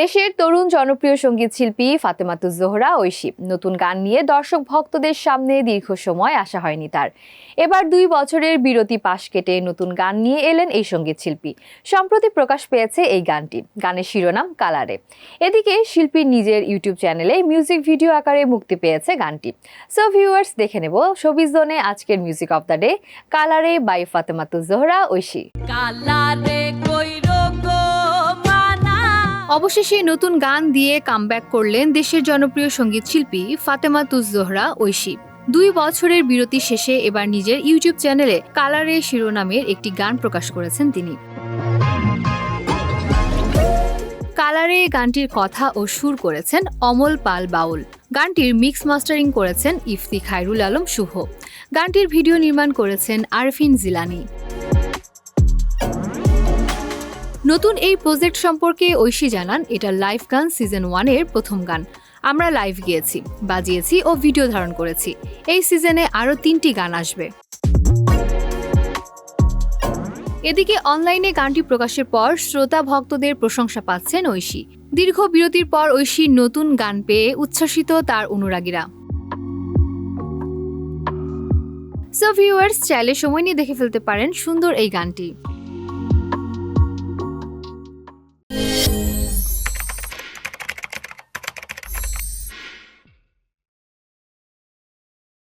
দেশের তরুণ জনপ্রিয় সংগীত শিল্পী ফাতেমাতুজ জোহরা ঐশী। নতুন গান নিয়ে দর্শক ভক্তদের সামনে দীর্ঘ সময় আসা হয়নি তার। এবার দুই বছরের বিরতি পাশ কেটে নতুন গান নিয়ে এলেন এই সংগীত শিল্পী। সম্প্রতি প্রকাশ পেয়েছে এই গানটি। গানের শিরোনাম কালারে। এদিকে শিল্পীর নিজের ইউটিউব চ্যানেলে মিউজিক ভিডিও আকারে মুক্তি পেয়েছে গানটি। সো ভিউয়ার্স দেখে নেব শোবিজ জোনে আজকের মিউজিক অফ দ্য ডে কালারে বাই ফাতেমাতুজ জোহরা, ঐশী। কালারে অবশেষে নতুন গান দিয়ে কামব্যাক করলেন দেশের জনপ্রিয় সংগীত শিল্পী ফাতেমা তুজ জোহরা ঐশী। দুই বছরের বিরতি শেষে এবার নিজের ইউটিউব চ্যানেলে কালারে শিরোনামের একটি গান প্রকাশ করেছেন তিনি। কালারে গানটির কথা ও সুর করেছেন অমল পাল বাউল। গানটির মিক্স মাস্টারিং করেছেন ইফতি খায়রুল আলম শুভ। গানটির ভিডিও নির্মাণ করেছেন আরফিন জিলানি। নতুন এই প্রজেক্ট সম্পর্কে ঐশী জানান, এটা লাইভ গান সিজন ওয়ানের প্রথম গান। আমরা লাইভ গিয়েছি, বাজিয়েছি ও ভিডিও ধারণ করেছি। এই সিজনে আরও তিনটি গান আসবে। এদিকে অনলাইনে গানটি প্রকাশের পর শ্রোতা ভক্তদের প্রশংসা পাচ্ছেন ঐশী। দীর্ঘ বিরতির পর ঐশীর নতুন গান পেয়ে উচ্ছ্বসিত তার অনুরাগীরা। সো ভিউয়ার্স চাইলে সময় নিয়ে দেখে ফেলতে পারেন সুন্দর এই গানটি।